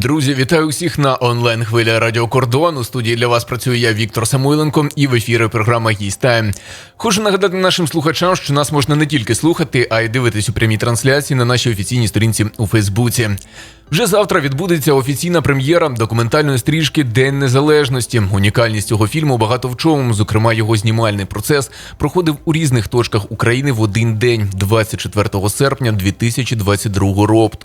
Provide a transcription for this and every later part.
Друзі, вітаю усіх на онлайн хвилі Радіо Кордон. У студії для вас працюю я Віктор Самойленко і в ефірі програма «Гість Тайм». Хочу нагадати нашим слухачам, що нас можна не тільки слухати, а й дивитись у прямій трансляції на нашій офіційній сторінці у Фейсбуці. Вже завтра відбудеться офіційна прем'єра документальної стрічки День Незалежності. Унікальність цього фільму багато в чому. Зокрема, його знімальний процес проходив у різних точках України в один день, 24 серпня 2022 року.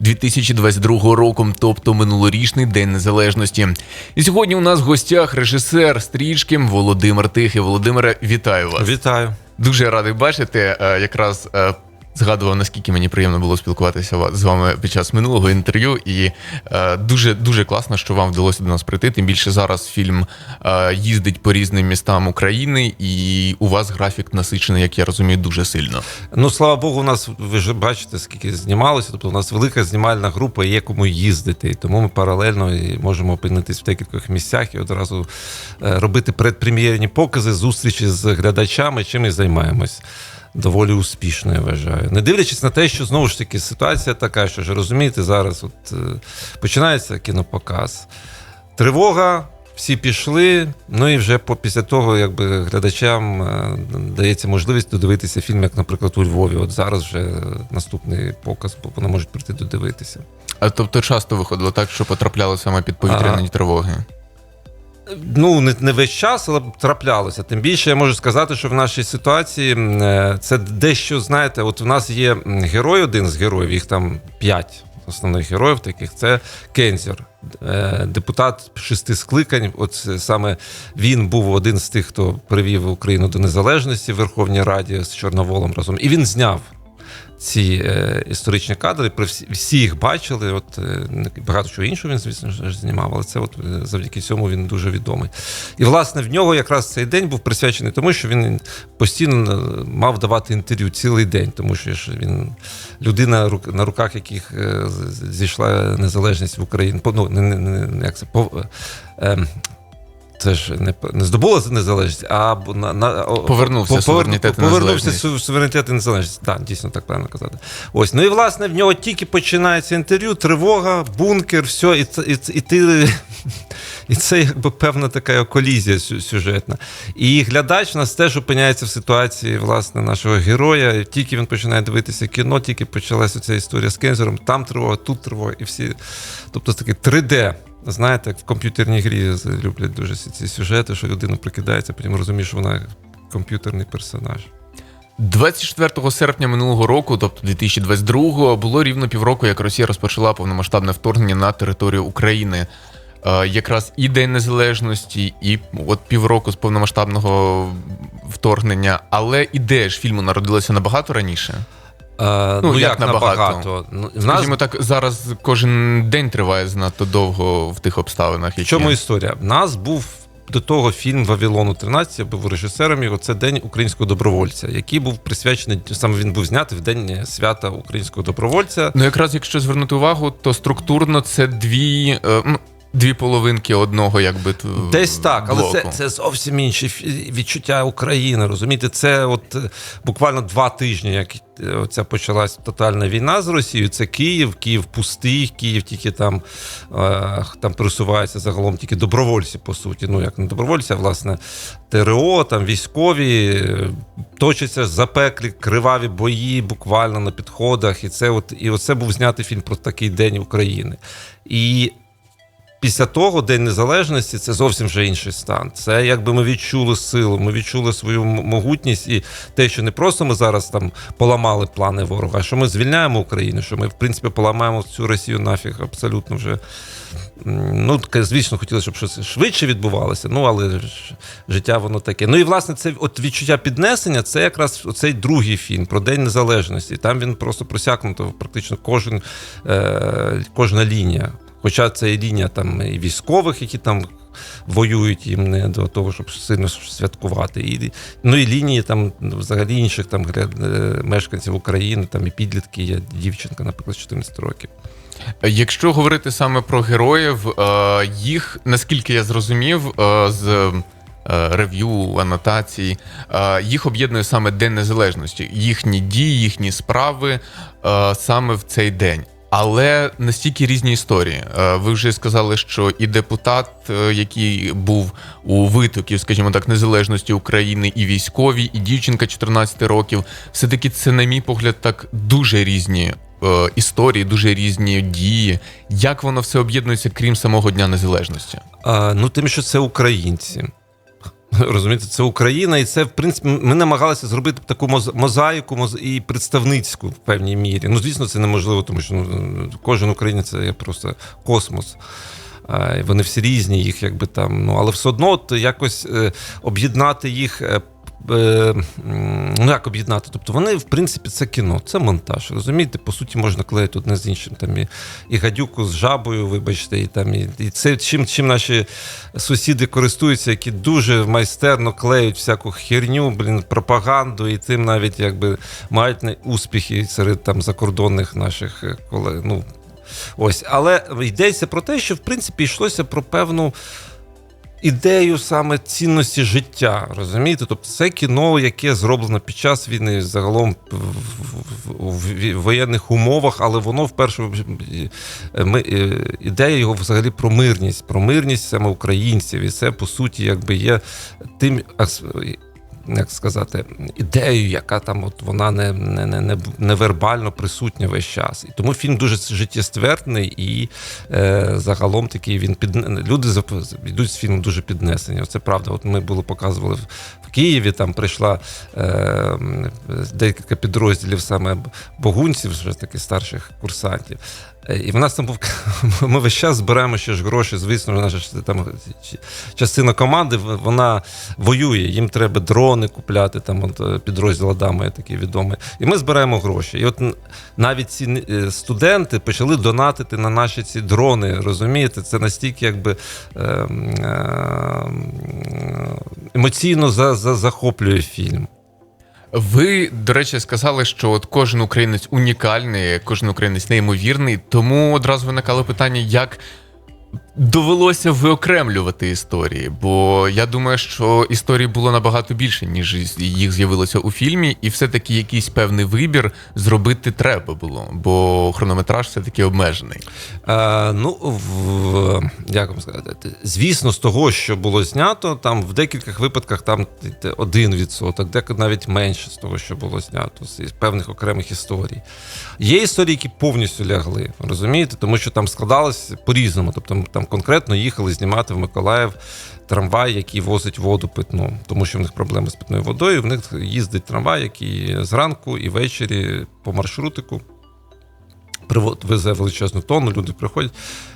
2022 року, тобто минулорічний день незалежності. І сьогодні у нас в гостях режисер стрічки Володимир Тихий. Володимире, вітаю вас. Вітаю. Дуже радий бачити. Е, Якраз е, згадував, наскільки мені приємно було спілкуватися з вами під час минулого інтерв'ю. І е, дуже дуже класно, що вам вдалося до нас прийти. Тим більше зараз фільм е, їздить по різним містам України, і у вас графік насичений, як я розумію, дуже сильно. Ну слава Богу, у нас ви ж бачите, скільки знімалося. Тобто, у нас велика знімальна група, є кому їздити. І тому ми паралельно можемо опинитись в декількох місцях і одразу е, робити предпрем'єрні покази, зустрічі з глядачами, чим і займаємось. Доволі успішно, я вважаю. Не дивлячись на те, що знову ж таки ситуація така, що ж розумієте, зараз от е, починається кінопоказ. Тривога, всі пішли. Ну і вже після того, якби глядачам е, дається можливість додивитися фільм, як, наприклад, у Львові. От зараз вже наступний показ, бо вони можуть прийти додивитися. А тобто часто виходило так, що потрапляли саме під повітряні тривоги. Ну, не, не весь час, але траплялося. Тим більше я можу сказати, що в нашій ситуації е, це дещо, знаєте, от у нас є герой, один з героїв, їх там п'ять основних героїв таких. Це Кензер, е, депутат шести скликань. От саме він був один з тих, хто привів Україну до незалежності в Верховній Раді з Чорноволом разом. І він зняв ці е, історичні кадри. При всі, всі їх бачили. От е, багато чого іншого він, звісно ж, знімав, але це от е, завдяки цьому він дуже відомий. І власне в нього якраз цей день був присвячений тому, що він постійно е, мав давати інтерв'ю цілий день, тому що ж він людина, на руках яких е, зійшла незалежність в Україні. Ну, не, не, не, як це по. е, це ж не, не здобула незалежність, а на, на, Повернувся по- суверенітет повернувся незалежність. суверенітет і незалежність. Так, дійсно так правильно казати. Ось. Ну і власне в нього тільки починається інтерв'ю, тривога, бункер, все, і, це- і, і ти. І це якби певна така колізія сюжетна. І глядач у нас теж опиняється в ситуації власне нашого героя. Тільки він починає дивитися кіно, тільки почалася ця історія з Кензером, там тривога, тут тривога, і всі. Тобто таке 3D. Знаєте, як в комп'ютерній грі люблять дуже ці- сюжети, що людина прикидається, потім розуміє, що вона комп'ютерний персонаж. 24 серпня минулого року, тобто 2022, було рівно півроку, як Росія розпочала повномасштабне вторгнення на територію України. Е, Якраз і День Незалежності, і от півроку з повномасштабного вторгнення. Але ідея ж фільму народилася набагато раніше. Е, Ну, ну, як як, набагато? набагато? Ну, в нас Скажімо так, зараз кожен день триває занадто довго в тих обставинах. В Які... чому історія? В нас був до того фільм Вавилону 13, я був режисером його. Це День українського добровольця, який був присвячений саме він був знятий в день свята українського добровольця. Ну, якраз якщо звернути увагу, то структурно це дві, е, ну, дві половинки одного, якби Десь так, але це, блоку. це зовсім інші відчуття України. Розумієте, це от е, буквально два тижні, як е, оця почалась тотальна війна з Росією. Це Київ, Київ пустий, Київ тільки там, е, там пересуваються загалом тільки добровольці, по суті. Ну як не добровольці, а власне ТРО, там військові точаться запеклі, криваві бої буквально на підходах. І це от і оце був знятий фільм про такий день України. І Після того День Незалежності це зовсім вже інший стан. Це якби ми відчули силу, ми відчули свою могутність і те, що не просто ми зараз там поламали плани ворога, а що ми звільняємо Україну, що ми в принципі поламаємо цю Росію нафіг абсолютно вже. Ну, звісно, хотілося, щоб щось швидше відбувалося, ну але життя воно таке. Ну і власне це от відчуття піднесення це якраз цей другий фільм про День Незалежності. Там він просто просякнуто практично кожен, е, кожна лінія. Хоча це лінія там і військових, які там воюють їм не до того, щоб сильно святкувати. І, ну і лінії там взагалі інших там е, мешканців України, там і підлітки, є дівчинка, наприклад, 14 років. Якщо говорити саме про героїв, е, їх, наскільки я зрозумів, е, з рев'ю, анотацій, е, їх об'єднує саме День Незалежності, їхні дії, їхні справи саме в цей день. Але настільки різні історії. Е, Ви вже сказали, що і депутат, е, який був у витоків, скажімо так, незалежності України, і військові, і дівчинка 14 років. Все-таки це, на мій погляд, так дуже різні е, історії, дуже різні дії. Як воно все об'єднується, крім самого Дня Незалежності? А, ну, тим, що це українці. Розумієте, це Україна, і це, в принципі, ми намагалися зробити таку мозаїку моз- і представницьку в певній мірі. Ну, звісно, це неможливо, тому що ну, кожен українець це просто космос. Вони всі різні, їх якби там. Ну, але все одно от якось е, об'єднати їх. Е, Ну, як об'єднати? Тобто вони, в принципі, це кіно, це монтаж. Розумієте, по суті, можна клеїти одне з іншим. Там і, і гадюку з жабою, вибачте, і там і, і це чим, чим наші сусіди користуються, які дуже майстерно клеють всяку херню, блін, пропаганду, і тим навіть якби мають успіхи серед там закордонних наших е, колег. Ну, ось, але йдеться про те, що в принципі йшлося про певну. Ідею саме цінності життя, розумієте? Тобто це кіно, яке зроблено під час війни, загалом в, воєнних умовах, але воно вперше ми, е, ідея його взагалі про мирність, про мирність саме українців. І це по суті якби є тим як сказати, ідеєю, яка там от вона не, не, не, не, вербально присутня весь час. І тому фільм дуже життєствердний і е, загалом такий він під люди йдуть з фільму дуже піднесені. Це правда. От ми було показували в Києві. Там прийшла е, декілька підрозділів саме богунців, вже таких старших курсантів. Е, І в нас там був ми весь час збираємо ще ж гроші. Звісно, наша там частина команди вона воює. Їм треба дрони купляти. Там от е, підрозділ Адама є такий відомий. І ми збираємо гроші. І от навіть ці е, студенти почали донатити на наші ці дрони. Розумієте, це настільки якби е, е, емоційно за, захоплює фільм. Ви, до речі, сказали, що от кожен українець унікальний, кожен українець неймовірний. Тому одразу виникало питання, як довелося виокремлювати історії. Бо я думаю, що історій було набагато більше, ніж їх з'явилося у фільмі, і все-таки якийсь певний вибір зробити треба було, бо хронометраж все-таки обмежений. Е, ну, в, як вам сказати, звісно, з того, що було знято, там в декількох випадках там один відсоток, деколи навіть менше з того, що було знято, з певних окремих історій. Є історії, які повністю лягли, розумієте, тому що там складалось по-різному. Тобто там конкретно їхали знімати в Миколаїв трамвай, який возить воду питну, тому що в них проблеми з питною водою. В них їздить трамвай, який зранку і ввечері по маршрутику везе величезну тонну, люди приходять.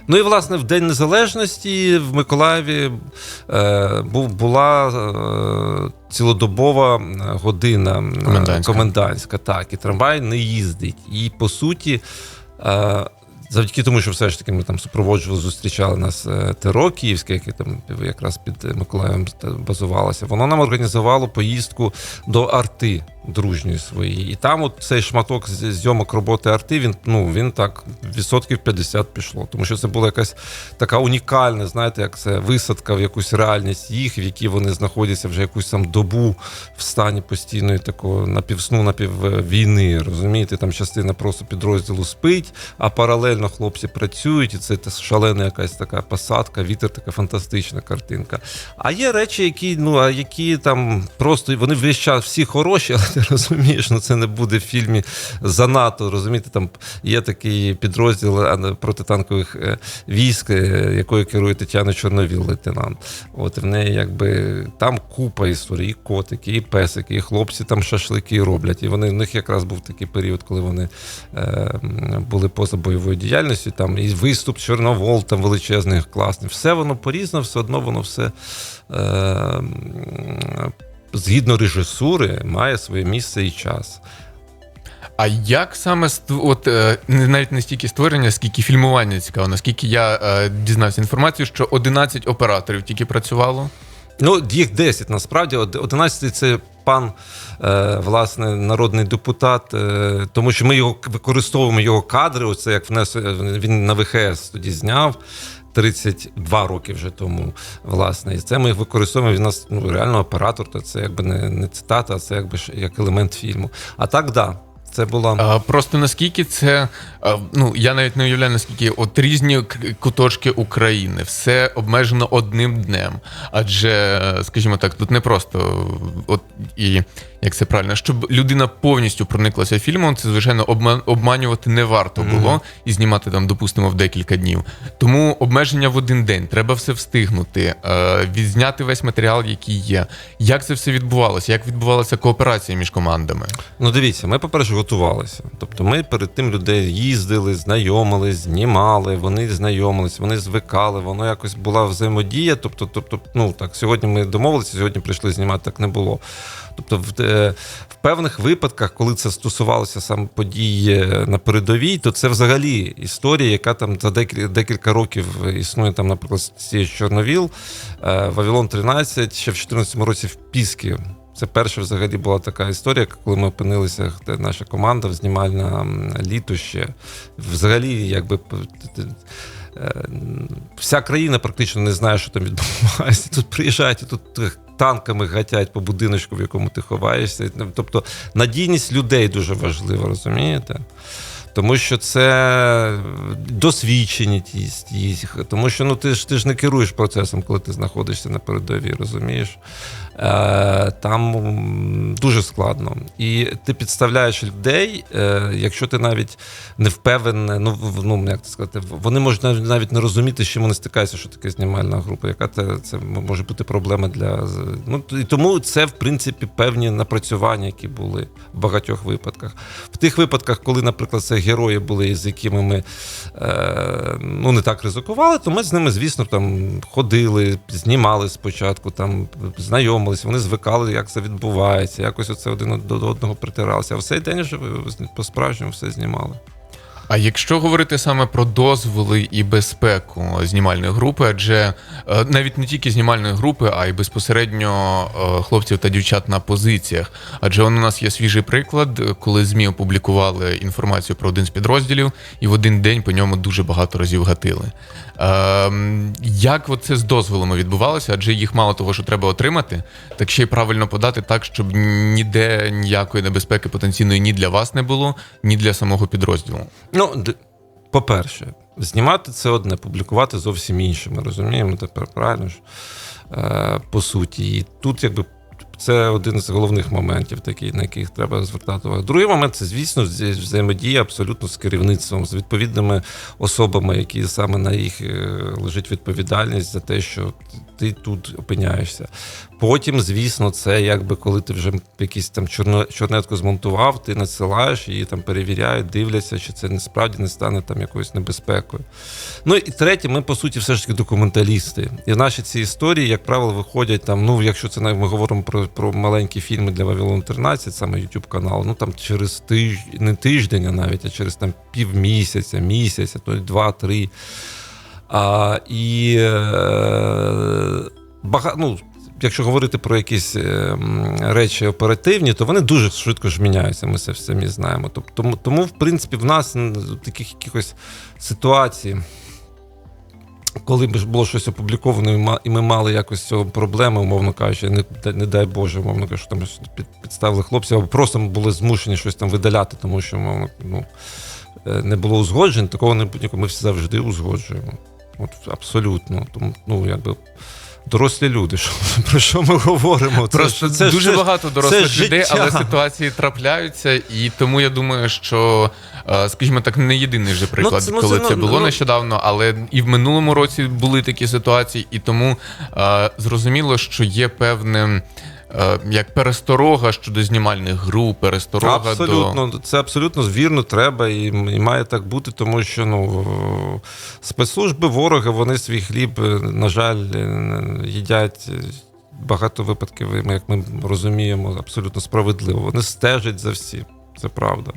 Ну і власне в День Незалежності в Миколаєві е, була е, цілодобова година е, Комендантська. комендантська, так, і трамвай не їздить. І по суті. Е, Завдяки тому, що все ж таки ми там супроводжували, зустрічали нас Теро ТРО Київське, яке там якраз під е, Миколаєвом базувалося. Воно нам організувало поїздку до арти дружньої своєї. І там от цей шматок зйомок роботи арти, він ну він так відсотків 50 пішло. Тому що це була якась така унікальна, знаєте, як це висадка в якусь реальність їх, в якій вони знаходяться вже якусь там добу в стані постійної такого напівсну, напіввійни. Розумієте, там частина просто підрозділу спить, а паралельно хлопці працюють, і це шалена якась така посадка, вітер, така фантастична картинка. А є речі, які, ну, а які там просто вони весь час всі хороші, але ти розумієш, ну це не буде в фільмі занадто. Розумієте, там є такий підрозділ протитанкових е, військ, е, якою керує Тетяна Чорновіл, лейтенант. От в неї якби там купа історій, і котики, і песики, і хлопці там шашлики роблять. І вони в них якраз був такий період, коли вони е, були поза бойовою діяльністю. Там і виступ Чорновол, там величезний, класний. Все воно порізно, все одно воно все. Е, Згідно режисури, має своє місце і час. А як саме от е, навіть не стільки створення, скільки фільмування цікаво, наскільки я е, дізнався інформацію, що 11 операторів тільки працювало. Ну, їх 10 насправді. Од- 11 це пан, е, власне, народний депутат, тому що ми його використовуємо його кадри. Оце як внес він на ВХС тоді зняв. 32 роки вже тому, власне, і це ми використовуємо. Він нас ну, реально оператор, то це якби не, не цитата, а це якби як елемент фільму. А так, да. Це була Просто наскільки це, ну я навіть не уявляю, наскільки от різні куточки України, все обмежено одним днем. Адже, скажімо так, тут не просто от і як це правильно, щоб людина повністю прониклася фільмом, це звичайно обма- обманювати не варто було і знімати там, допустимо, в декілька днів. Тому обмеження в один день, треба все встигнути, е, відзняти весь матеріал, який є. Як це все відбувалося? Як відбувалася кооперація між командами? Ну, дивіться, ми, по-перше, готувалися. Тобто ми перед тим людей їздили, знайомились, знімали, вони знайомились, вони звикали, воно якось була взаємодія. Тобто, тобто, ну так, сьогодні ми домовилися, сьогодні прийшли знімати, так не було. Тобто, в, е, в певних випадках, коли це стосувалося саме подій е, на передовій, то це взагалі історія, яка там за декілька, років існує, там, наприклад, з Чорновіл, е, Вавилон 13, ще в 2014 році в Піскі. Це перша взагалі була така історія, коли ми опинилися, де наша команда знімальна літо ще. Взагалі, якби вся країна практично не знає, що там відбувається. Тут приїжджають, і тут танками гатять по будиночку, в якому ти ховаєшся. Тобто надійність людей дуже важлива, розумієте? Тому що це досвідчені ті, тому що ну ти ж ти ж не керуєш процесом, коли ти знаходишся на передовій, розумієш? Е, Там дуже складно. І ти підставляєш людей, е, якщо ти навіть не впевнений, ну, ну як це сказати, вони можуть навіть не розуміти, з чим вони стикаються, що таке знімальна група, яка це, це може бути проблема для. Ну, і тому це, в принципі, певні напрацювання, які були в багатьох випадках. В тих випадках, коли, наприклад, це герої були, з якими ми е, ну, не так ризикували, то ми з ними, звісно, там ходили, знімали спочатку, там знайомились, вони звикали, як це відбувається, якось оце один до одного притиралися. А в цей день вже по-справжньому все знімали. А якщо говорити саме про дозволи і безпеку знімальної групи, адже е, навіть не тільки знімальної групи, а й безпосередньо е, хлопців та дівчат на позиціях. Адже у нас є свіжий приклад, коли ЗМІ опублікували інформацію про один з підрозділів, і в один день по ньому дуже багато разів гатили. Ем, Як це з дозволами відбувалося? Адже їх мало того, що треба отримати, так ще й правильно подати так, щоб ніде ніякої небезпеки потенційної ні для вас не було, ні для самого підрозділу. Ну, по-перше, знімати це одне, публікувати зовсім інше. Ми розуміємо тепер правильно ж. Е, по суті. І тут, якби. Це один з головних моментів, такий, на яких треба звертати увагу. Другий момент це, звісно, взаємодія абсолютно з керівництвом, з відповідними особами, які саме на їх е, лежить відповідальність за те, що ти тут опиняєшся. Потім, звісно, це якби коли ти вже якийсь там чорнетку змонтував, ти надсилаєш, її там перевіряють, дивляться, чи це насправді не стане там якоюсь небезпекою. Ну і третє, ми по суті все ж таки документалісти. І наші ці історії, як правило, виходять там. Ну, якщо це ми говоримо про, про маленькі фільми для Вавилон 13, саме YouTube канал, ну там через тиждень, не тиждень, а навіть, а через там півмісяця, місяця, то два-три. А, і е, бага, ну, якщо говорити про якісь е, речі оперативні, то вони дуже швидко ж міняються. Ми це самі знаємо. Тобто, тому, в принципі, в нас таких якихось ситуацій. Коли б було щось опубліковано, і ми мали якось цього проблеми, умовно кажучи, не, не дай Боже, умовно кажучи, що там підставили хлопців, або просто були змушені щось там видаляти, тому що умовно, ну, е, не було узгоджень, такого не будь Ми завжди узгоджуємо. От абсолютно. Тому, ну, якби дорослі люди, що, про що ми говоримо? Це Просто це дуже ж- багато дорослих це людей, життя. але ситуації трапляються, і тому я думаю, що, е, скажімо так, не єдиний вже приклад, це- ну, коли це, це ну, було ну, нещодавно, але і в минулому році були такі ситуації, і тому е, зрозуміло, що є певним. Е, Як пересторога щодо знімальних груп, пересторога до Абсолютно, це абсолютно вірно треба і, і має так бути, тому що ну е, спецслужби ворога вони свій хліб, е, на жаль, їдять. Багато випадків, як ми розуміємо, абсолютно справедливо. Вони стежать за всім, це правда.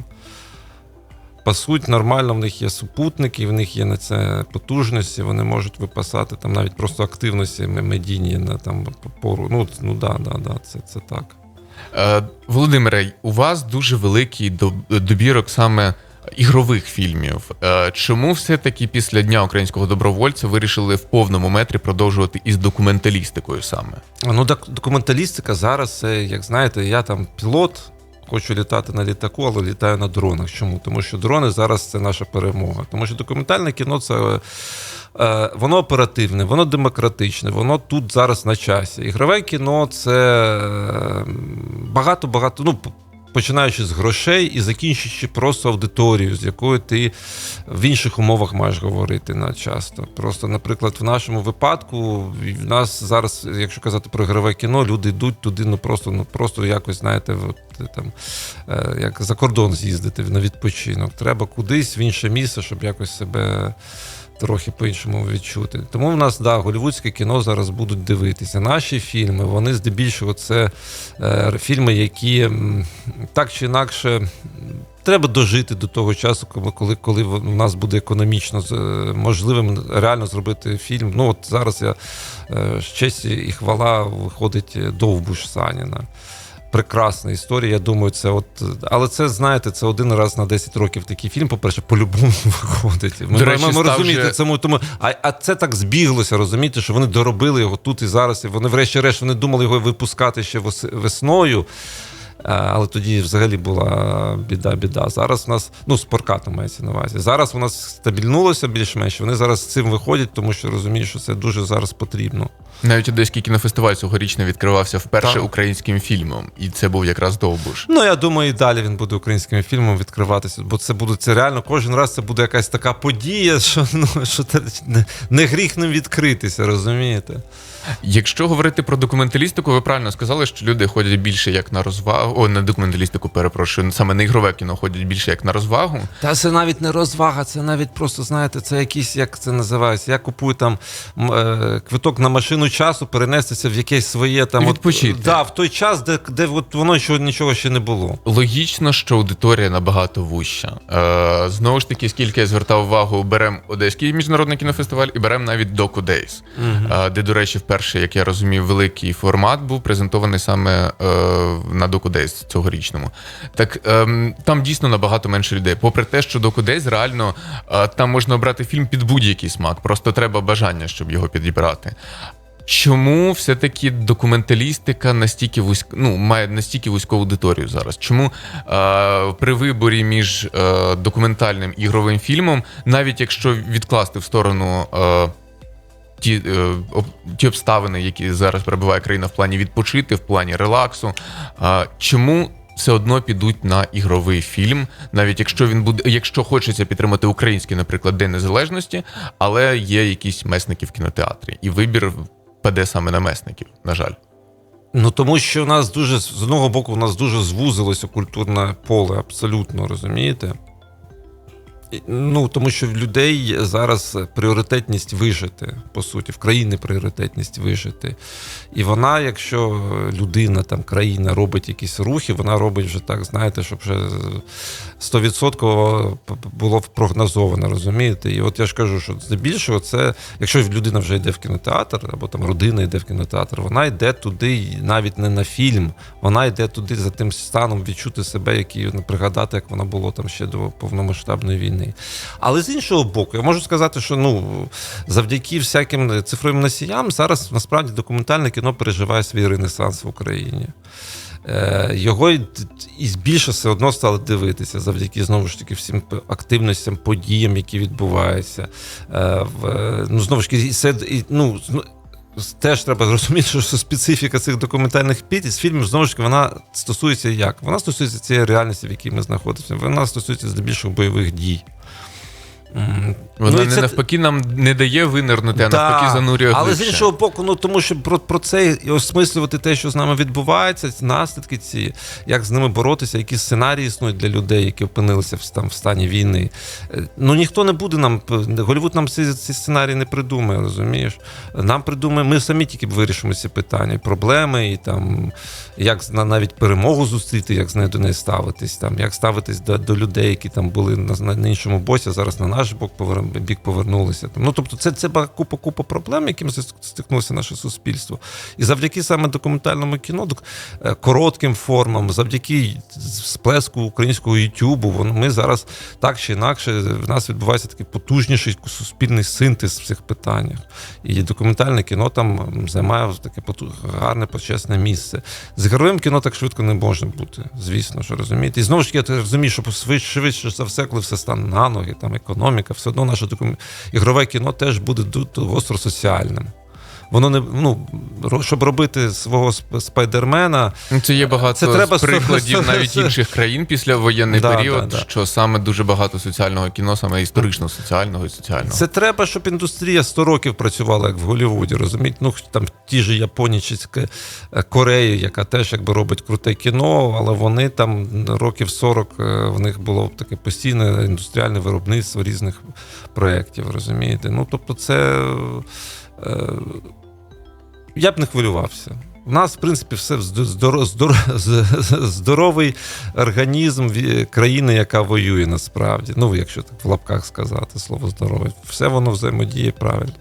Пасуть нормально, в них є супутники, в них є на це потужності, вони можуть випасати там навіть просто активності медійні на там пору. Ну, ну да, да, да, це, це так. Е, Володимире, у вас дуже великий добірок саме ігрових фільмів. Е, Чому все-таки після Дня українського добровольця вирішили в повному метрі продовжувати із документалістикою саме? Ну, документалістика зараз, це, як знаєте, я там пілот, хочу літати на літаку, але літаю на дронах. Чому? Тому що дрони зараз це наша перемога. Тому що документальне кіно це. е, Воно оперативне, воно демократичне, воно тут зараз на часі. Ігрове кіно це е, багато-багато. Ну, починаючи з грошей і закінчуючи просто аудиторію, з якою ти в інших умовах маєш говорити на часто. Просто, наприклад, в нашому випадку в нас зараз, якщо казати про ігрове кіно, люди йдуть туди, ну просто ну просто якось, знаєте, от, там е, як за кордон з'їздити на відпочинок. Треба кудись в інше місце, щоб якось себе. Трохи по-іншому відчути. Тому в нас да, голівудське кіно зараз будуть дивитися. Наші фільми, вони здебільшого це е, фільми, які так чи інакше треба дожити до того часу, коли, коли, в- нас буде економічно е, можливим реально зробити фільм. Ну от зараз я е, з честі і хвала виходить Довбуш Саніна. Прекрасна історія, я думаю, це от. Але це, знаєте, це один раз на 10 років такий фільм, по-перше, по-любому виходить. Ми, До речі, ми, ми став розумієте, вже... цьому тому. А, а це так збіглося, розумієте, що вони доробили його тут і зараз. І вони, врешті-решт, вони думали його випускати ще вес- весною. А, Але тоді взагалі була біда, біда. Зараз у нас, ну, з прокатом мається на увазі. Зараз у нас стабільнулося більш-менш. Вони зараз з цим виходять, тому що розуміють, що це дуже зараз потрібно. Навіть одеський кінофестиваль цьогорічно відкривався вперше Так. українським фільмом, і це був якраз Довбуш. Ну, я думаю, і далі він буде українським фільмом відкриватися, бо це буде це реально кожен раз це буде якась така подія, що ну що не, не гріх ним відкритися, розумієте? Якщо говорити про документалістику, ви правильно сказали, що люди ходять більше як на розвагу. О, не документалістику, перепрошую, саме на ігрове кіно ходять більше як на розвагу. Та це навіть не розвага, це навіть просто, знаєте, це якийсь, як це називається. Я купую там е, квиток на машину часу, перенестися в якесь своє там. Відпочити. От, да, в той час, де, де от воно ще, нічого ще не було. Логічно, що аудиторія набагато вуща. Е, знову ж таки, скільки я звертав увагу, беремо Одеський міжнародний кінофестиваль і беремо навіть Doku Days, е, де, до речі, вперше, як я розумію, великий формат був презентований саме е, на Doku цьогорічному. Так ем, там дійсно набагато менше людей. Попри те, що Doku реально е, там можна обрати фільм під будь-який смак, просто треба бажання, щоб його підібрати. Чому все-таки документалістика настільки вузьк... ну, має настільки вузьку аудиторію зараз? Чому е, при виборі між е, документальним ігровим фільмом, навіть якщо відкласти в сторону е, ті, е, ті обставини, які зараз перебуває країна в плані відпочити, в плані релаксу, чому все одно підуть на ігровий фільм, навіть якщо він буде, якщо хочеться підтримати український, наприклад, День Незалежності, але є якісь месники в кінотеатрі, і вибір паде саме на месників, на жаль. Ну тому що у нас дуже з одного боку, у нас дуже звузилося культурне поле, абсолютно розумієте? Ну, тому що в людей зараз пріоритетність вижити, по суті, в країни пріоритетність вижити. І вона, якщо людина, там, країна робить якісь рухи, вона робить вже так, знаєте, щоб вже 100% було прогнозовано, розумієте? І от я ж кажу, що здебільшого це, якщо людина вже йде в кінотеатр, або там родина йде в кінотеатр, вона йде туди навіть не на фільм, вона йде туди за тим станом відчути себе, який ну, пригадати, як воно було там ще до повномасштабної війни. Але з іншого боку, я можу сказати, що ну завдяки всяким цифровим носіям зараз насправді документальне кіно переживає свій ренесанс в Україні. Е, Його і більше все одно стали дивитися завдяки знову ж таки всім активностям, подіям, які відбуваються. Е, е, Ну, знову ж таки, це, ну, Теж треба зрозуміти, що специфіка цих документальних піт фільмів знову ж таки вона стосується як? Вона стосується цієї реальності, в якій ми знаходимося. Вона стосується здебільшого бойових дій. Вона ну, не це- навпаки нам не дає винирнути, а Да, навпаки занурює Але з іншого боку, ну тому що про, про це і осмислювати те, що з нами відбувається, ці наслідки ці, як з ними боротися, які сценарії існують для людей, які опинилися в, там, в стані війни. Е, Ну ніхто не буде нам, Голівуд нам ці, ці сценарії не придумає, розумієш? Нам придумає, ми самі тільки вирішимо ці питання, проблеми, і там як навіть перемогу зустріти, як з нею до неї ставитись, там, як ставитись до, до людей, які там були на, на іншому боці, а зараз на нашому наш бок бік повернулися. Ну, тобто, це, це купа купа проблем, яким стикнулося наше суспільство. І завдяки саме документальному кіно, е, коротким формам, завдяки сплеску українського Ютубу, ми зараз так чи інакше в нас відбувається такий потужніший суспільний синтез в цих питаннях. І документальне кіно там займає таке гарне почесне місце. З ігровим кіно так швидко не може бути, звісно, що розумієте. І знову ж я розумію, що швидше за все, коли все стане на ноги, там економіка, все одно наше ігрове кіно теж буде дуже гостро соціальним. Воно не ну, щоб робити свого спайдермена, Ну, Це є багато Це треба прикладів навіть інших країн після воєнний Да, період, да, да. що саме дуже багато соціального кіно, саме історично соціального і соціального. Це треба, щоб індустрія 100 років працювала, як в Голлівуді, розумієте? Ну, там ті ж Японії чи Кореї, яка теж якби робить круте кіно, але вони там років 40 е, в них було таке постійне індустріальне виробництво різних проєктів, розумієте? Ну, тобто, це. Е, я б не хвилювався. У нас, в принципі, все здоро- здоро- здоровий організм країни, яка воює насправді. Ну, якщо так в лапках сказати слово здоровий. Все воно взаємодіє правильно.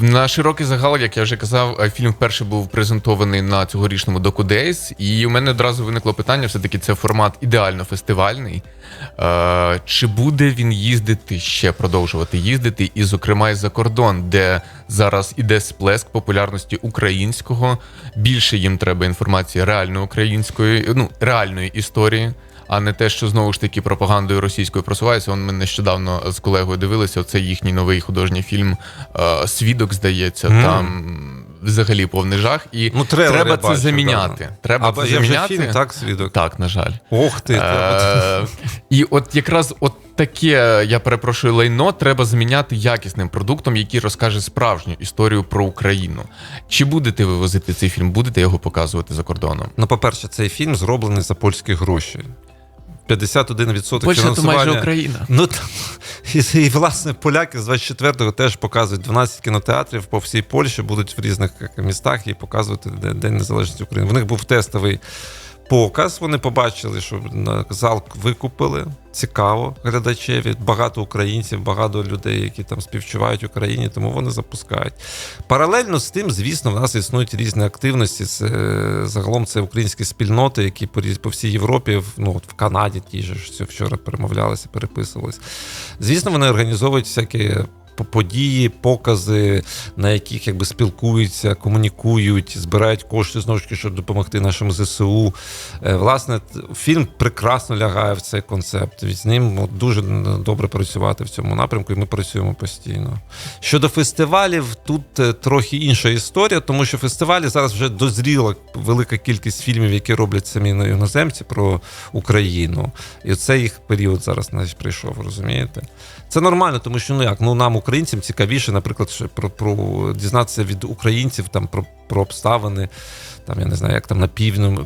На широкий загал, як я вже казав, е, фільм вперше був презентований на цьогорічному Доку Days, і у мене одразу виникло питання: все-таки це формат ідеально фестивальний. Е, Чи буде він їздити ще продовжувати їздити, і, зокрема, і за кордон, де зараз іде сплеск популярності українського, більше їм треба інформації реально української, ну реальної історії. А не те, що знову ж таки пропагандою російською просувається. Он ми нещодавно з колегою дивилися. Це їхній новий художній фільм е, Свідок, здається, Мгм. там взагалі повний жах. І Ну, треба я це заміняти. да. Треба а це вже заміняти. фільм, так, свідок. Так, на жаль. Ох ти. Е, і от якраз от таке, я перепрошую, лайно треба заміняти якісним продуктом, який розкаже справжню історію про Україну. Чи будете ви возити цей фільм? Будете його показувати за кордоном? Ну, по-перше, цей фільм зроблений за польські гроші. 51% Польща то майже Україна. Ну там і, і власне поляки з 24-го теж показують 12 кінотеатрів по всій Польщі, будуть в різних містах і показувати День Незалежності України. В них був тестовий показ. Вони побачили, що зал викупили. Цікаво глядачеві. Багато українців, багато людей, які там співчувають Україні, тому вони запускають. Паралельно з тим, звісно, в нас існують різні активності. Це, е, загалом це українські спільноти, які по, всій Європі, ну от в Канаді, ті ж вчора перемовлялися, переписувалися. Звісно, вони організовують всякі. по- Події, покази, на яких якби спілкуються, комунікують, збирають кошти знову ж таки, щоб допомогти нашому ЗСУ. Е, Власне, фільм прекрасно лягає в цей концепт. Від з ним дуже добре працювати в цьому напрямку, і ми працюємо постійно. Щодо фестивалів, тут е, трохи інша історія, тому що фестивалі зараз вже дозріла велика кількість фільмів, які роблять самі іноземці про Україну. І це їх період зараз навіть прийшов, розумієте? Це нормально, тому що ну як ну нам, українцям, цікавіше, наприклад, про, про дізнатися від українців там про, про обставини. Там я не знаю, як там на півдні,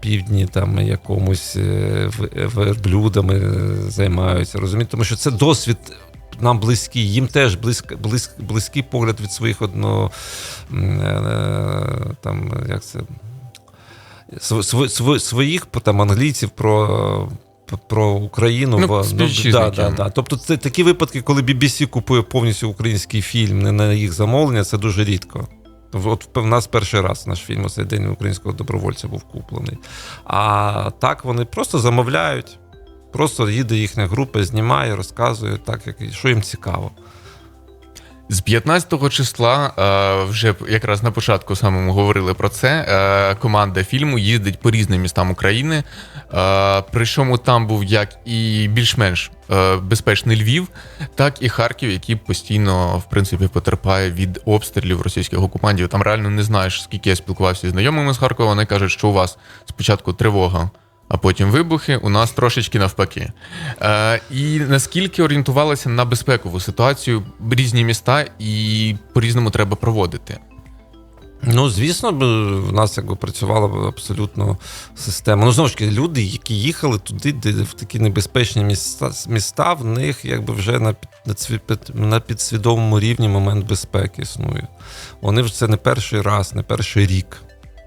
півдні там якомусь е, верблюдами е, займаються. Розумієте, тому що це досвід. Нам близький, їм теж близьк, близьк, близький погляд від своїх одно е, там як це св- св- св- своїх там англійців про. Про Україну Ну, співвітчизники. да, да, да. Тобто це такі випадки, коли BBC купує повністю український фільм не на їх замовлення, це дуже рідко. От в нас перший раз наш фільм у цей день українського добровольця був куплений. А так вони просто замовляють. Просто їде їхня група, знімає, розказує так, як що їм цікаво. З 15 числа, е, вже якраз на початку самому говорили про це. е, Команда фільму їздить по різним містам України. Причому там був як і більш-менш е, безпечний Львів, так і Харків, який постійно в принципі потерпає від обстрілів російських окупантів. Там реально не знаєш, скільки я спілкувався з знайомими з Харкова. Вони кажуть, що у вас спочатку тривога. А потім вибухи у нас трошечки навпаки. Е, і наскільки орієнтувалися на безпекову ситуацію різні міста, і по-різному треба проводити. Ну, звісно, в нас якби працювала абсолютно система. Ну, знову ж таки, люди, які їхали туди, де в такі небезпечні міста, міста в них якби вже на, на, на підсвідомому рівні момент безпеки існує. Вони вже це не перший раз, не перший рік.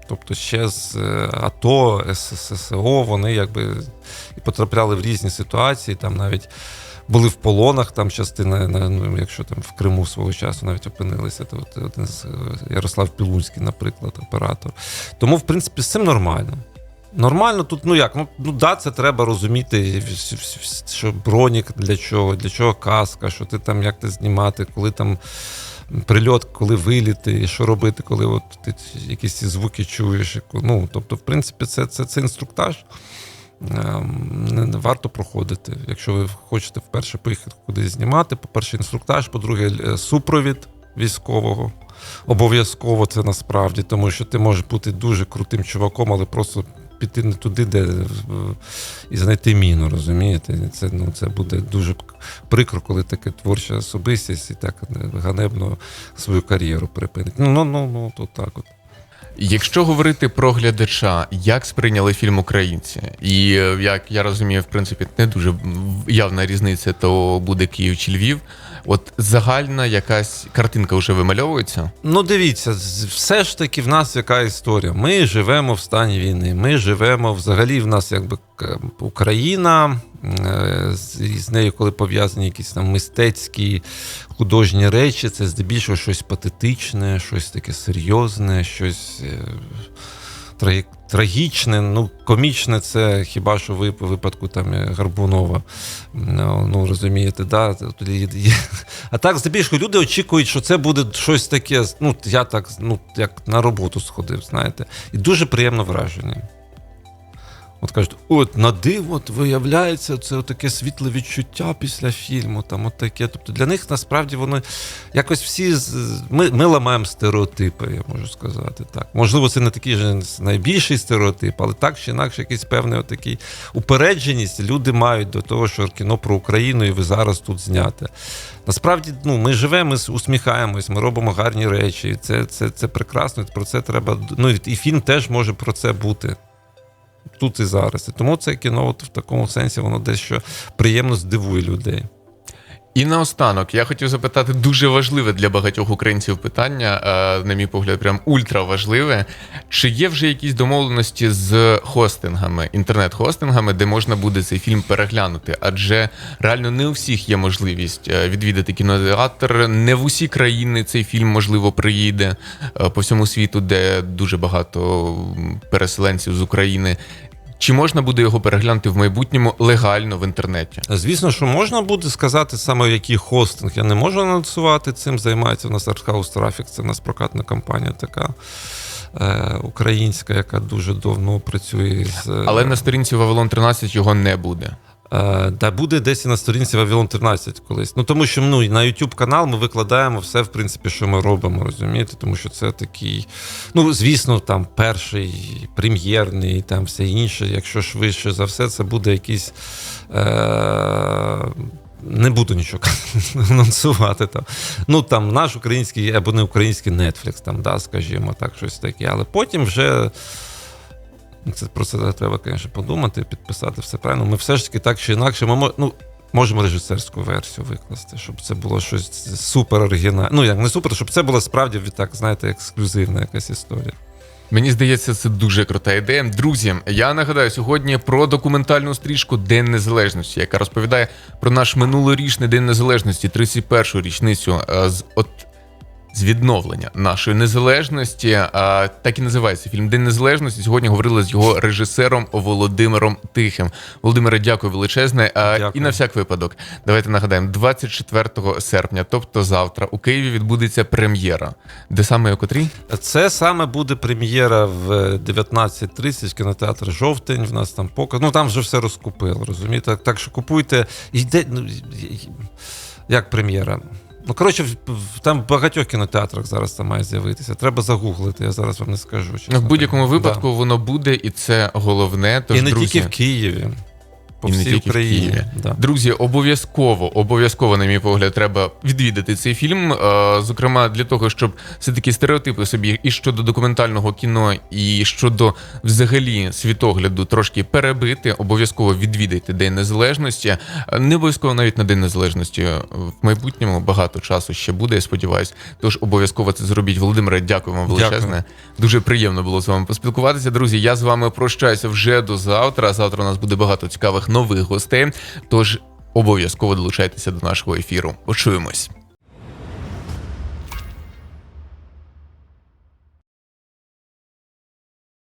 Тобто ще з е, АТО, СССО, вони якби і потрапляли в різні ситуації, там навіть були в полонах, там частина, ну, якщо там в Криму свого часу навіть опинилися, то от один з е, Ярослав Пілунський, наприклад, оператор. Тому, в принципі, з цим нормально. Нормально тут, ну як, ну, ну да, це треба розуміти, що бронік для чого, для чого каска, що ти там, як ти знімати, коли там прильот, коли виліти, що робити, коли от ти якісь ці звуки чуєш. Ну, тобто, в принципі, це, це, це інструктаж. Ем, Не, варто проходити. Якщо ви хочете вперше поїхати кудись знімати, по-перше, інструктаж, по-друге, е, супровід військового. Обов'язково це насправді, тому що ти можеш бути дуже крутим чуваком, але просто піти не туди, де е, і знайти міну, розумієте? Це, ну, це буде дуже прикро, коли така творча особистість і так ганебно свою кар'єру припинить. Ну, ну, ну, ну то так от. Якщо говорити про глядача, як сприйняли фільм українці, і е, як я розумію, в принципі, не дуже явна різниця, то буде Київ чи Львів. От загальна якась картинка вже вимальовується. Ну, дивіться, все ж таки в нас яка історія. Ми живемо в стані війни. Ми живемо взагалі в нас якби Україна. е, з- нею, коли пов'язані якісь там мистецькі художні речі, це здебільшого щось патетичне, щось таке серйозне, щось е, трагічне, ну, комічне, це хіба що ви по випадку там е, Гарбунова. Ну, ну розумієте, да? А так, здебільшого, люди очікують, що це буде щось таке. Ну, я так, ну, як на роботу сходив, знаєте, і дуже приємно враження. От кажуть, от на диво, виявляється, це таке світле відчуття після фільму. Там от таке. Тобто для них насправді воно якось всі ми, ми ламаємо стереотипи, я можу сказати так. Можливо, це не такий же найбільший стереотип, але так чи інакше, якийсь певний отакий упередженість люди мають до того, що кіно про Україну, і ви зараз тут зняте. Насправді, ну, ми живемо, ми усміхаємось, ми робимо гарні речі. Це, це, це прекрасно. Про це треба. Ну і фільм теж може про це бути. Тут і зараз. І тому це кіно от в такому сенсі воно дещо приємно здивує людей. І наостанок я хотів запитати дуже важливе для багатьох українців питання, е, на мій погляд, прям ультра важливе. Чи є вже якісь домовленості з хостингами, інтернет-хостингами, де можна буде цей фільм переглянути? Адже реально не у всіх є можливість е, відвідати кінотеатр, не в усі країни цей фільм можливо приїде е, по всьому світу, де дуже багато переселенців з України. Чи можна буде його переглянути в майбутньому легально в інтернеті? Звісно, що можна буде сказати саме який хостинг. Я не можу анонсувати. Цим займається в нас Arthouse Traffic, це у нас прокатна компанія така. е, Українська, яка дуже давно працює з Але на сторінці Вавилон 13 його не буде. Е, Та буде десь і на сторінці Вавилон 13 колись. Ну тому що ну, на YouTube канал ми викладаємо все, в принципі, що ми робимо, розумієте? Тому що це такий, ну, звісно, там перший прем'єрний, там все інше. Якщо швидше за все, це буде якийсь. Е- не буду нічого анонсувати там. Ну там наш український або не український Netflix, там, да, скажімо так, щось таке. Але потім вже. Це про це треба, звісно, подумати, підписати все правильно. Ми все ж таки так чи інакше, ми ну, можемо режисерську версію викласти, щоб це було щось супер оригінальне. Ну, як не супер, щоб це було справді так, знаєте, ексклюзивна якась історія. Мені здається, це дуже крута ідея. Друзі, я нагадаю сьогодні про документальну стрічку День Незалежності, яка розповідає про наш минулорічний День Незалежності, 31-ю річницю е, з от. З відновлення нашої незалежності, а, так і називається фільм День Незалежності. Сьогодні говорили з його режисером Володимиром Тихим. Володимире, дякую величезне. А, Дякую. І на всяк випадок, давайте нагадаємо, 24 серпня, тобто завтра, у Києві відбудеться прем'єра. Де саме о котрій? Це саме буде прем'єра в 19.30 кінотеатр Жовтень. В нас там показ. Ну там вже все розкупили, розумієте? Так що купуйте. Йде, ну, як прем'єра? Ну, коротше, в- там в багатьох кінотеатрах зараз це має з'явитися. Треба загуглити, я зараз вам не скажу. чесно В будь-якому випадку воно буде, і це головне. Тож, І не друзі, тільки в Києві. По і всій в Україні. Да. Друзі, обов'язково, обов'язково, на мій погляд, треба відвідати цей фільм. Е, Зокрема, для того, щоб все-таки стереотипи собі і щодо документального кіно, і щодо взагалі світогляду трошки перебити. Обов'язково відвідайте День Незалежності. Не обов'язково навіть на День Незалежності. В майбутньому багато часу ще буде, я сподіваюся. Тож обов'язково це зробіть. Володимире, дякую вам Дякую. величезне. Дуже приємно було з вами поспілкуватися. Друзі, я з вами прощаюся вже до завтра. Завтра у нас буде багато цікавих нових гостей. Тож обов'язково долучайтеся до нашого ефіру. Почуємось.